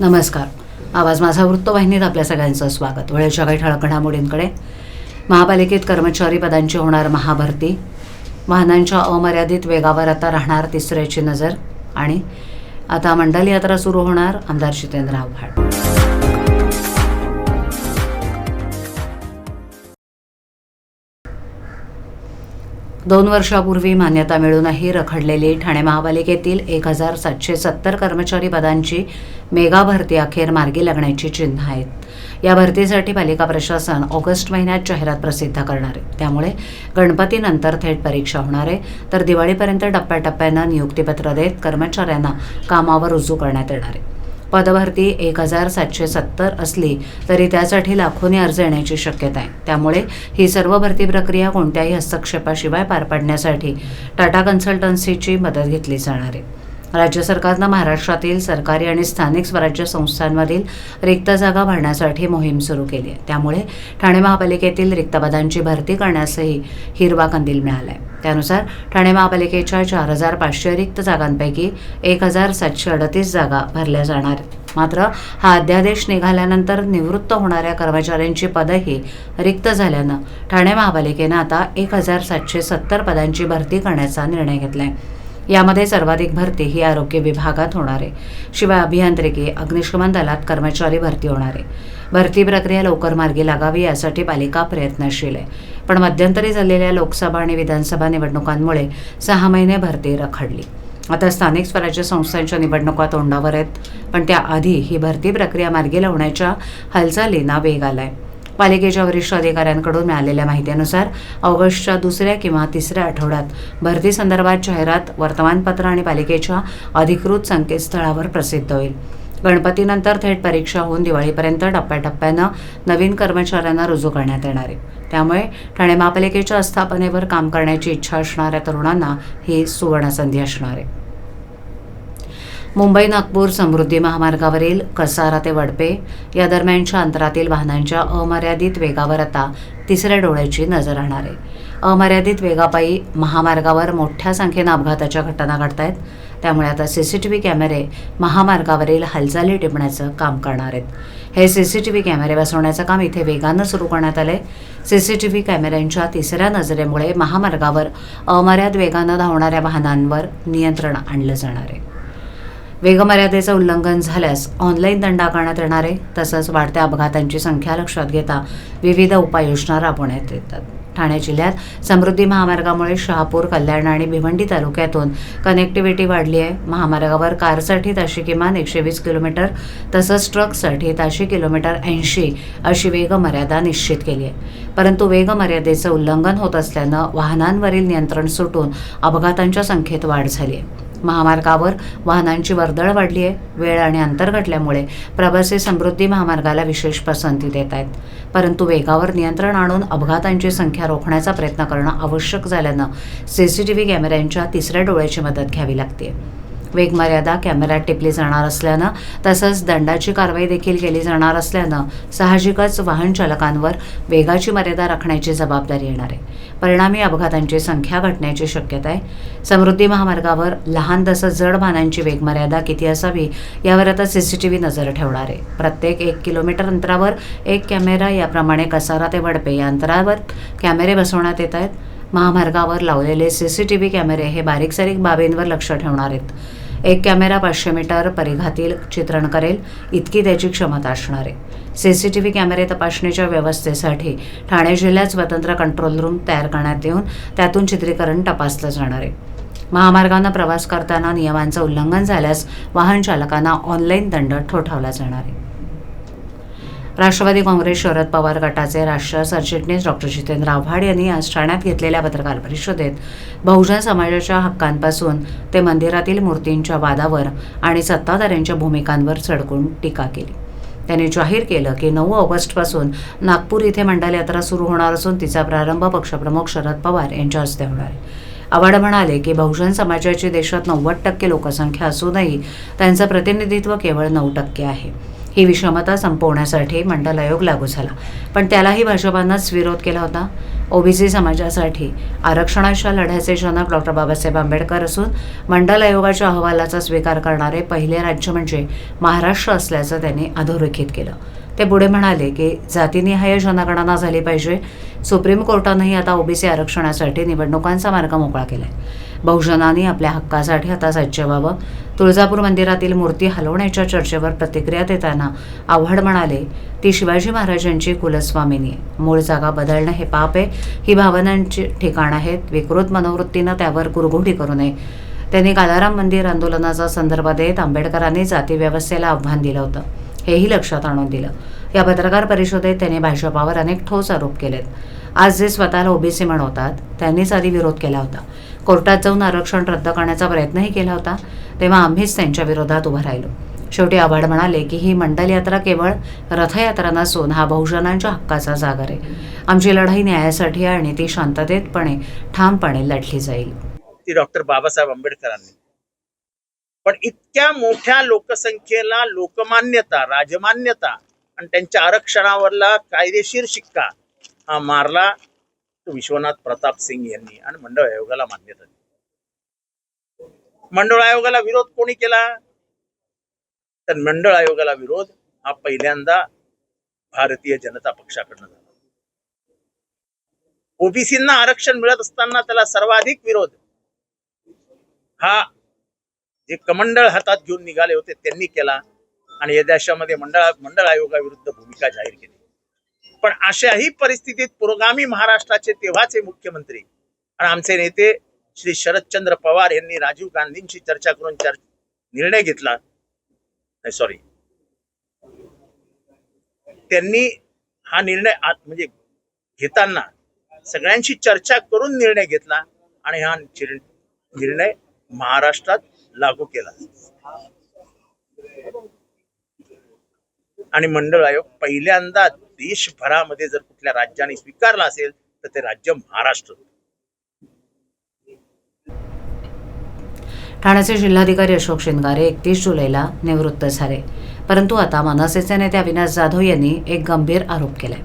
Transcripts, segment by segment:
नमस्कार. आवाज माझा वृत्तवाहिनीत आपल्या सगळ्यांचं स्वागत. वेळेच्या काही ठळक घडामोडींकडे. महापालिकेत कर्मचारी पदांची होणार महाभरती. वाहनांच्या अमर्यादित वेगावर आता राहणार तिसऱ्याची नजर. आणि आता मंडल यात्रा सुरू होणार आमदार जितेंद्र आव्हाड. दोन वर्षापूर्वी मान्यता मिळूनही रखडलेली ठाणे महापालिकेतील एक हजार सातशे सत्तर कर्मचारी पदांची मेगा भरती अखेर मार्गी लागण्याची चिन्ह आहेत. या भरतीसाठी पालिका प्रशासन ऑगस्ट महिन्यात जाहिरात प्रसिद्ध करणार आहे. त्यामुळे गणपतीनंतर थेट परीक्षा होणार आहे. तर दिवाळीपर्यंत टप्प्याटप्प्यानं नियुक्तीपत्र देत कर्मचाऱ्यांना कामावर रुजू करण्यात येणार आहे. पदभरती एक हजार सातशे सत्तर असली तरी त्यासाठी लाखोनी अर्ज येण्याची शक्यता आहे. त्यामुळे ही सर्व भरती प्रक्रिया कोणत्याही हस्तक्षेपाशिवाय पार पाडण्यासाठी टाटा कन्सल्टन्सीची मदत घेतली जाणार आहे. राज्य सरकारनं महाराष्ट्रातील सरकारी आणि स्थानिक स्वराज्य संस्थांमधील रिक्त जागा भरण्यासाठी मोहीम सुरू केली आहे. त्यामुळे ठाणे महापालिकेतील रिक्त पदांची भरती करण्यासही हिरवा कंदील मिळाला आहे त्यानुसार ठाणे महापालिकेच्या चार हजार पाचशे रिक्त जागांपैकी एक हजार सातशे अडतीस जागा भरल्या जाणार मात्र हा अध्यादेश निघाल्यानंतर निवृत्त होणाऱ्या कर्मचाऱ्यांची पदही रिक्त झाल्यानं ठाणे महापालिकेनं आता एक हजार सातशे सत्तर पदांची भरती करण्याचा निर्णय घेतला आहे यामध्ये सर्वाधिक भरती ही आरोग्य विभागात होणार आहे. शिवाय अभियांत्रिकी अग्निशमन दलात कर्मचारी भरती होणार आहे. भरती प्रक्रिया लवकर मार्गी लागावी यासाठी पालिका प्रयत्नशील आहे. पण मध्यंतरी झालेल्या लोकसभा आणि विधानसभा निवडणुकांमुळे सहा महिने भरती रखडली. आता स्थानिक स्वराज्य संस्थांच्या निवडणुका तोंडावर आहेत पण त्याआधी ही भरती प्रक्रिया मार्गी लावण्याच्या हालचालींना वेग आलाय. पालिकेच्या वरिष्ठ अधिकाऱ्यांकडून मिळालेल्या माहितीनुसार ऑगस्टच्या दुसऱ्या किंवा तिसऱ्या आठवड्यात भरती संदर्भात जाहिरात वर्तमानपत्र आणि पालिकेच्या अधिकृत संकेतस्थळावर प्रसिद्ध होईल. गणपतीनंतर थेट परीक्षा होऊन दिवाळीपर्यंत टप्प्याटप्प्यानं नवीन कर्मचाऱ्यांना रुजू करण्यात येणार आहे. त्यामुळे ठाणे महापालिकेच्या स्थापनेवर काम करण्याची इच्छा असणाऱ्या तरुणांना ही सुवर्णसंधी असणार आहे. मुंबई नागपूर समृद्धी महामार्गावरील कसारा ते वडपे या दरम्यानच्या अंतरातील वाहनांच्या अमर्यादित वेगावर आता तिसऱ्या डोळ्याची नजर राहणार आहे. अमर्यादित वेगापायी महामार्गावर मोठ्या संख्येनं अपघाताच्या घटना घडत आहेत. त्यामुळे आता सी सी टी व्ही कॅमेरे महामार्गावरील हालचाली टिपण्याचं काम करणार आहेत. हे सी सी टी व्ही कॅमेरे बसवण्याचं काम इथे वेगानं सुरू करण्यात आलं आहे सी सी टी व्ही कॅमेऱ्यांच्या तिसऱ्या नजरेमुळे महामार्गावर अमर्याद वेगानं धावणाऱ्या वाहनांवर नियंत्रण आणलं जाणार आहे. वेगमर्यादेचं उल्लंघन झाल्यास ऑनलाईन दंड आकारण्यात येणार आहे. तसंच वाढत्या अपघातांची संख्या लक्षात घेता विविध उपाययोजना राबवण्यात येतात. ठाणे जिल्ह्यात समृद्धी महामार्गामुळे शहापूर कल्याण आणि भिवंडी तालुक्यातून कनेक्टिव्हिटी वाढली आहे. महामार्गावर कारसाठी ताशी किमान एकशे वीस किलोमीटर तसंच ट्रकसाठी ताशी किलोमीटर ऐंशी अशी वेगमर्यादा निश्चित केली आहे. परंतु वेगमर्यादेचं उल्लंघन होत असल्यानं वाहनांवरील नियंत्रण सुटून अपघातांच्या संख्येत वाढ झाली आहे. महामार्गावर वाहनांची वर्दळ वाढली आहे वेळ आणि अंतर घटल्यामुळे प्रवासी समृद्धी महामार्गाला विशेष पसंती देत आहेत परंतु वेगावर नियंत्रण आणून अपघातांची संख्या रोखण्याचा प्रयत्न करणं आवश्यक झाल्यानं सी सी टी व्ही कॅमेऱ्यांच्या तिसऱ्या डोळ्याची मदत घ्यावी लागते वेगमर्यादा कॅमेऱ्यात टिपली जाणार असल्यानं तसंच दंडाची कारवाई देखील केली जाणार असल्यानं साहजिकच वाहन चालकांवर वेगाची मर्यादा राखण्याची जबाबदारी येणार आहे. परिणामी अपघातांची संख्या घटण्याची शक्यता आहे. समृद्धी महामार्गावर लहान तसंच जड वाहनांची वेगमर्यादा किती असावी यावर आता सी सी टी व्ही नजर ठेवणार आहे. प्रत्येक एक किलोमीटर अंतरावर एक कॅमेरा याप्रमाणे कसारा ते वडपे या अंतरावर कॅमेरे बसवण्यात येत आहेत. महामार्गावर लावलेले सी सी टी व्ही कॅमेरे हे बारीक सारीक बाबींवर लक्ष ठेवणार आहेत. एक कॅमेरा पाचशे मीटर परिघातील चित्रण करेल. इतकी त्याची क्षमता असणार. आहे सी सी टी व्ही कॅमेरे तपासणीच्या व्यवस्थेसाठी ठाणे जिल्ह्यात स्वतंत्र कंट्रोल रूम तयार करण्यात येऊन त्यातून चित्रीकरण तपासलं जाणार. आहे महामार्गांना प्रवास करताना नियमांचं उल्लंघन झाल्यास वाहन चालकांना ऑनलाईन दंड ठोठावला जाणार आहे. राष्ट्रवादी काँग्रेस शरद पवार गटाचे राष्ट्रीय सरचिटणीस डॉक्टर जितेंद्र आव्हाड यांनी आज ठाण्यात घेतलेल्या पत्रकार परिषदेत बहुजन समाजाच्या हक्कांपासून ते मंदिरातील मूर्तींच्या वादावर आणि सत्ताधाऱ्यांच्या भूमिकांवर सडकून टीका केली. त्यांनी जाहीर केलं की नऊ ऑगस्टपासून नागपूर इथे मंडल यात्रा सुरू होणार असून तिचा प्रारंभ पक्षप्रमुख शरद पवार यांच्या हस्ते होणार आहे. आव्हाड म्हणाले की बहुजन समाजाची देशात नव्वद टक्के लोकसंख्या असूनही त्यांचं प्रतिनिधित्व केवळ नऊ टक्के आहे. ही विषमता संपवण्यासाठी मंडल आयोग लागू झाला. पण त्यालाही भाजपानंच विरोध केला होता. ओबीसी समाजासाठी आरक्षणाच्या लढ्याचे जनक डॉक्टर बाबासाहेब आंबेडकर असून मंडल आयोगाच्या अहवालाचा स्वीकार करणारे पहिले राज्य म्हणजे महाराष्ट्र असल्याचं त्यांनी अधोरेखित केलं. ते पुढे म्हणाले की जातीनिहाय जनगणना झाली पाहिजे. सुप्रीम कोर्टानंही आता ओबीसी आरक्षणासाठी निवडणुकांचा मार्ग मोकळा केला आहे बहुजनांनी आपल्या हक्कासाठी आता सज्ज व्हावं तुळजापूर मंदिरातील मूर्ती हलवण्याच्या चर्चेवर प्रतिक्रिया देताना आव्हाड म्हणाले ती शिवाजी महाराजांची कुलस्वामिनी आहे. मूळ जागा बदलणं हे पाप आहे. ही भावनांची ठिकाण आहेत. विकृत मनोवृत्तीनं त्यावर कुरघोडी करू नये. त्यांनी कालाराम मंदिर आंदोलनाचा संदर्भ देत आंबेडकरांनी जाती व्यवस्थेला आव्हान दिलं होतं. हेही लक्षात आणून दिलं. या पत्रकार परिषदेत त्यांनी भाजपावर अनेक ठोस आरोप केलेत. आज जे स्वतःला ओबीसी म्हणवतात त्यांनीच आधी विरोध केला होता. कोर्टात जाऊन आरक्षण रद्द करण्याचा प्रयत्नही केला होता तेव्हा आम्हीच त्यांच्या विरोधात उभं राहिलो. शेवटी आव्हाड म्हणाले की ही मंडल यात्रा केवळ रथयात्रा नसून हा बहुजनांच्या हक्काचा जागर आहे. आमची लढाई न्यायासाठी आहे आणि ती शांततेतपणे ठामपणे लढली जाईल. ती डॉक्टर बाबासाहेब आंबेडकरांनी. पण इतक्या मोठ्या लोकसंख्येला लोकमान्यता राजमान्यता आणि त्यांच्या आरक्षणावरला कायदेशीर शिक्का हा मारला विश्वनाथ प्रताप सिंग यांनी आणि मंडळ आयोगाला मान्यता दिली. मंडळ आयोगाला विरोध कोणी केला? तर मंडळ आयोगाला विरोध हा पहिल्यांदा भारतीय जनता पक्षाकडनं झाला. ओबीसींना आरक्षण मिळत असताना त्याला सर्वाधिक विरोध. हा जे कमंडळ हातात घेऊन निघाले होते त्यांनी केला आणि या देशामध्ये मंडळ मंडळ आयोगाविरुद्ध भूमिका जाहीर केली. पण अशाही परिस्थितीत पुरोगामी महाराष्ट्राचे तेव्हाचे मुख्यमंत्री आणि आमचे नेते श्री शरदचंद्र पवार यांनी राजीव गांधींशी चर्चा करून चर निर्णय घेतला. नाही सॉरी त्यांनी हा निर्णय आत- म्हणजे घेताना सगळ्यांशी चर्चा करून निर्णय घेतला आणि हा निर्णय महाराष्ट्रात लागू केला. आणि मंडळ आयोग पहिल्यांदा देशभरामध्ये जर कुठल्या राज्याने स्वीकारला असेल तर ते राज्य महाराष्ट्र. ठाण्याचे जिल्हाधिकारी अशोक शिंदगारे एकतीस जुलैला निवृत्त झाले. परंतु आता मनसेचे नेते अविनाश जाधव यांनी एक गंभीर आरोप केलाय.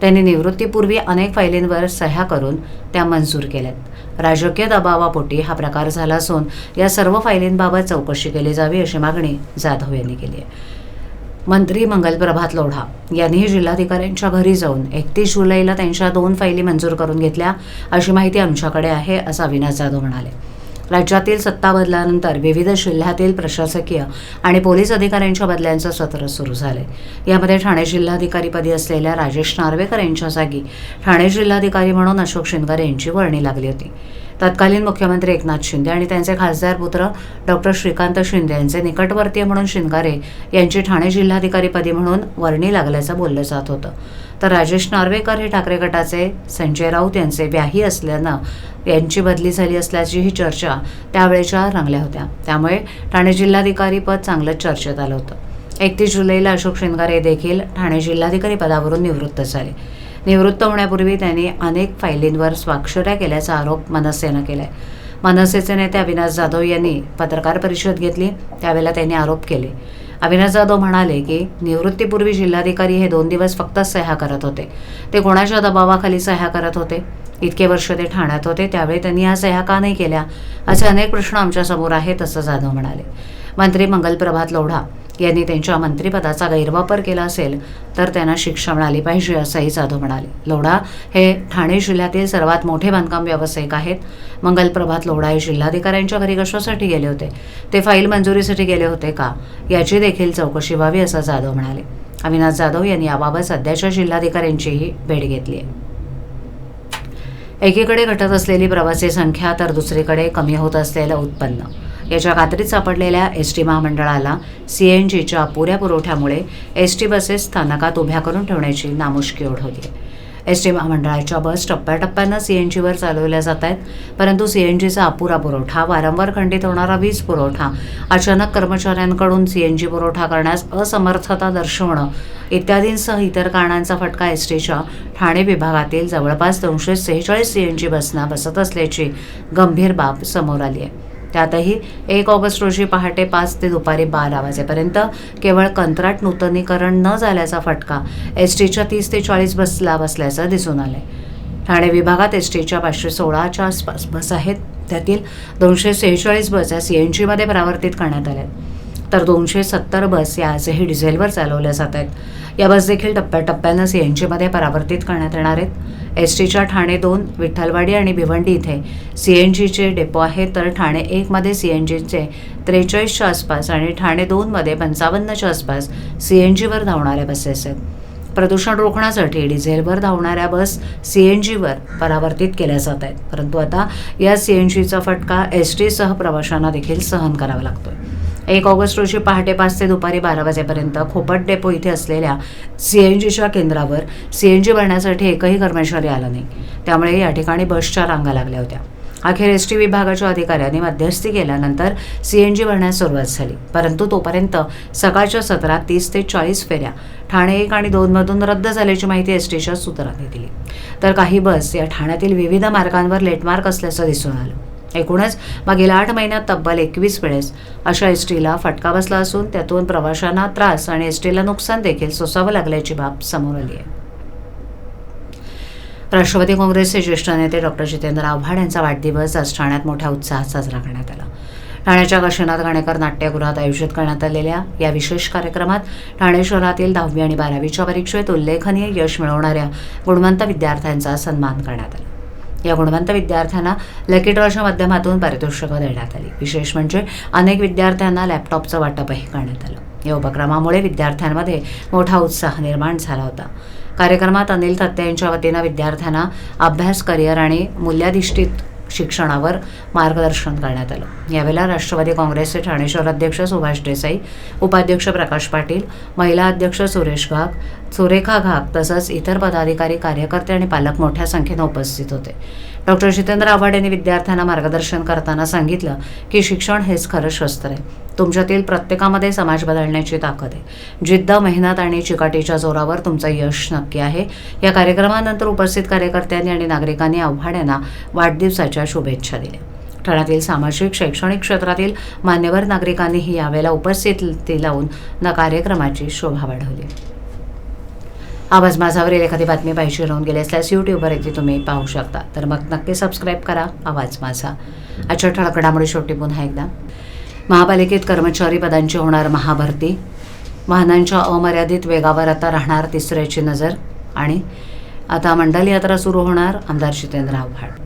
त्यांनी निवृत्तीपूर्वी अनेक फायलींवर सह्या करून त्या मंजूर केल्यात. राजकीय दबावापोटी हा प्रकार झाला असून या सर्व फायलींबाबत चौकशी केली जावी अशी मागणी जाधव यांनी केली आहे. मंत्री मंगलप्रभात लोढा यांनीही जिल्हाधिकाऱ्यांच्या घरी जाऊन एकतीस जुलैला त्यांच्या दोन फायली मंजूर करून घेतल्या अशी माहिती आमच्याकडे आहे असं अविनाश जाधव म्हणाले. राज्यातील सत्ता बदलानंतर विविध जिल्ह्यातील प्रशासकीय आणि पोलीस अधिकाऱ्यांच्या बदल्यांचं सत्र सुरू झाले. यामध्ये ठाणे जिल्हाधिकारीपदी असलेल्या राजेश नार्वेकर यांच्या जागी ठाणे जिल्हाधिकारी म्हणून अशोक शिंदकर यांची वर्णी लागली होती. तत्कालीन मुख्यमंत्री एकनाथ शिंदे आणि त्यांचे खासदार पुत्र डॉक्टर श्रीकांत शिंदे यांचे निकटवर्तीय म्हणून शिंगारे यांची ठाणे जिल्हाधिकारीपदी म्हणून वर्णी लागल्याचं बोललं जात होतं. तर राजेश नार्वेकर हे ठाकरे गटाचे संजय राऊत यांचे व्याही असल्यानं यांची बदली झाली असल्याचीही चर्चा त्यावेळेच्या रंगल्या होत्या. त्यामुळे ठाणे जिल्हाधिकारी पद चांगलंच चर्चेत आलं होतं. एकतीस जुलैला अशोक शिंगारे देखील ठाणे जिल्हाधिकारी पदावरून निवृत्त झाले. निवृत्त होण्यापूर्वी त्यांनी अनेक फायलींवर स्वाक्षऱ्या केल्याचा आरोप मनसेनं आहे मनसेचे नेते अविनाश जाधव यांनी पत्रकार परिषद घेतली त्यावेळेला त्यांनी आरोप केले. अविनाश जाधव म्हणाले की निवृत्तीपूर्वी जिल्हाधिकारी हे दोन दिवस फक्त सह्या करत होते. ते कोणाच्या दबावाखाली सह्या करत होते? इतके वर्ष ते ठाण्यात होते त्यावेळी त्यांनी या सह्या का नाही केल्या? असे अनेक प्रश्न आमच्यासमोर आहेत असं जाधव म्हणाले. मंत्री मंगलप्रभात लोढा यांनी त्यांच्या मंत्रिपदाचा गैरवापर केला असेल तर त्यांना शिक्षा मिळाली पाहिजे असंही जाधव म्हणाले. लोढा हे ठाणे जिल्ह्यातील सर्वात मोठे बांधकाम व्यावसायिक आहेत. मंगलप्रभात लोढा हे जिल्हाधिकाऱ्यांच्या घरी कशासाठी गेले होते? ते फाईल मंजुरीसाठी गेले होते का? याची देखील चौकशी व्हावी असं जाधव म्हणाले. अविनाश जाधव यांनी याबाबत सध्याच्या जिल्हाधिकाऱ्यांचीही भेट घेतली आहे. एकीकडे घटत असलेली प्रवासी संख्या तर दुसरीकडे कमी होत असलेलं उत्पन्न. याच्या खात्रीत सापडलेल्या एस टी महामंडळाला सी एन जीच्या अपुऱ्या पुरवठ्यामुळे एस टी बसेस स्थानकात उभ्या करून ठेवण्याची नामुष्की ओढवली आहे. एस टी महामंडळाच्या बस टप्प्याटप्प्यानं सी एन जीवर चालवल्या जात आहेत परंतु सी एन जीचा अपुरा पुरवठा वारंवार खंडित होणारा वीज पुरवठा अचानक कर्मचाऱ्यांकडून सी एन जी पुरवठा करण्यास असमर्थता दर्शवणं इत्यादींसह इतर कारणांचा फटका एस टीच्या ठाणे विभागातील जवळपास दोनशे सेहेचाळीस सी एन जी बसना बसत असल्याची गंभीर बाब समोर आली आहे. त्यातही एक ऑगस्ट रोजी पहाटे पाच ते दुपारी बारा वाजेपर्यंत केवळ कंत्राट नूतनीकरण न झाल्याचा फटका एस टीच्या तीस ते चाळीस बसला बसल्याचं दिसून आलंय. ठाणे विभागात एस टीच्या पाचशे सोळाच्या आसपास बस आहेत. त्यातील दोनशे सेहेचाळीस बस या सी एन जीमध्ये परावर्तित करण्यात आल्या आहेत तर दोनशे सत्तर बस या आजही डिझेलवर चालवल्या जात आहेत. या बस देखील टप्प्याटप्प्यानं सी एन जीमध्ये परावर्तित करण्यात येणार आहेत. एस टीच्या ठाणे दोन विठ्ठलवाडी आणि भिवंडी इथे सी एन जीचे डेपो आहेत. तर ठाणे एकमध्ये सी एन जीचे त्रेचाळीसच्या आसपास आणि ठाणे दोनमध्ये पंचावन्नच्या आसपास सी एन जीवर धावणाऱ्या बसेस आहेत. प्रदूषण रोखण्यासाठी डिझेलवर धावणाऱ्या बस सी एन जीवर परावर्तित केल्या जात आहेत. परंतु आता या सी एन जीचा फटका एस टीसह प्रवाशांना देखील सहन करावा लागतोय. एक ऑगस्ट रोजी पहाटे पाच ते दुपारी बारा वाजेपर्यंत खोपट डेपो इथे असलेल्या सी एन जीच्या केंद्रावर सी एन जी भरण्यासाठी एकही कर्मचारी आला नाही. त्यामुळे या ठिकाणी बसच्या रांगा लागल्या होत्या. अखेर एस टी विभागाच्या अधिकाऱ्यांनी मध्यस्थी केल्यानंतर सी एन जी भरण्यास सुरुवात झाली. परंतु तोपर्यंत सकाळच्या सत्रात तीस ते चाळीस फेऱ्या ठाणे एक आणि दोनमधून रद्द झाल्याची माहिती एस टीच्या सूत्रांनी दिली. तर काही बस या ठाण्यातील विविध मार्गांवर लेटमार्क असल्याचं दिसून आलं. एकूणच मागील आठ महिन्यात तब्बल एकवीस वेळेस अशा एस टीला फटका बसला असून त्यातून प्रवाशांना त्रास आणि एस टीला नुकसान देखील सोसावं लागल्याची बाब समोर आली आहे. राष्ट्रवादी काँग्रेसचे ज्येष्ठ नेते डॉक्टर जितेंद्र आव्हाड यांचा वाढदिवस आज ठाण्यात मोठ्या उत्साहात साजरा करण्यात आला. ठाण्याच्या काशीनाथ घाणेकर नाट्यगृहात आयोजित करण्यात आलेल्या या विशेष कार्यक्रमात ठाणे शहरातील दहावी आणि बारावीच्या परीक्षेत उल्लेखनीय यश मिळवणाऱ्या गुणवंत विद्यार्थ्यांचा सन्मान करण्यात आला. या गुणवंत विद्यार्थ्यांना लकी ड्रॉच्या माध्यमातून पारितोषिकं देण्यात आली. विशेष म्हणजे अनेक विद्यार्थ्यांना लॅपटॉपचं वाटपही करण्यात आलं. या उपक्रमामुळे विद्यार्थ्यांमध्ये मोठा उत्साह निर्माण झाला होता. कार्यक्रमात अनिल तत्ते यांच्या वतीनं विद्यार्थ्यांना अभ्यास करिअर आणि मूल्याधिष्ठित शिक्षणावर मार्गदर्शन करण्यात आलं. यावेळेला राष्ट्रवादी काँग्रेसचे ठाणे शहर अध्यक्ष सुभाष देसाई उपाध्यक्ष प्रकाश पाटील महिला अध्यक्ष सुरेश घाग सुरेखा घाग तसंच इतर पदाधिकारी कार्यकर्ते आणि पालक मोठ्या संख्येनं उपस्थित होते. डॉक्टर जितेंद्र आव्हाड यांनी विद्यार्थ्यांना मार्गदर्शन करताना सांगितलं की शिक्षण हेच खरं शस्त्र आहे. तुमच्यातील प्रत्येकामध्ये समाज बदलण्याची ताकद आहे. जिद्द मेहनत आणि चिकाटीच्या जोरावर तुमचं यश नक्की आहे. या कार्यक्रमानंतर उपस्थित कार्यकर्त्यांनी आणि नागरिकांनी आव्हाड यांना वाढदिवसाच्या शुभेच्छा दिल्या. ठाण्यातील सामाजिक शैक्षणिक क्षेत्रातील मान्यवर नागरिकांनीही यावेळेला उपस्थिती लावून न कार्यक्रमाची शोभा वाढवली. आवाज माझावरील एखादी बातमी पाहिजे राहून गेली असल्यास यूट्यूबवर येथे तुम्ही पाहू शकता. तर मग नक्की सबस्क्राईब करा. आवाज माझा. आजच्या ठळक घडामोडी शेवटी पुन्हा एकदा. महापालिकेत कर्मचारी पदांची होणार महाभरती. वाहनांच्या अमर्यादित वेगावर आता राहणार तिसऱ्याची नजर. आणि आता मंडल यात्रा सुरू होणार. आमदार जितेंद्र आव्हाड.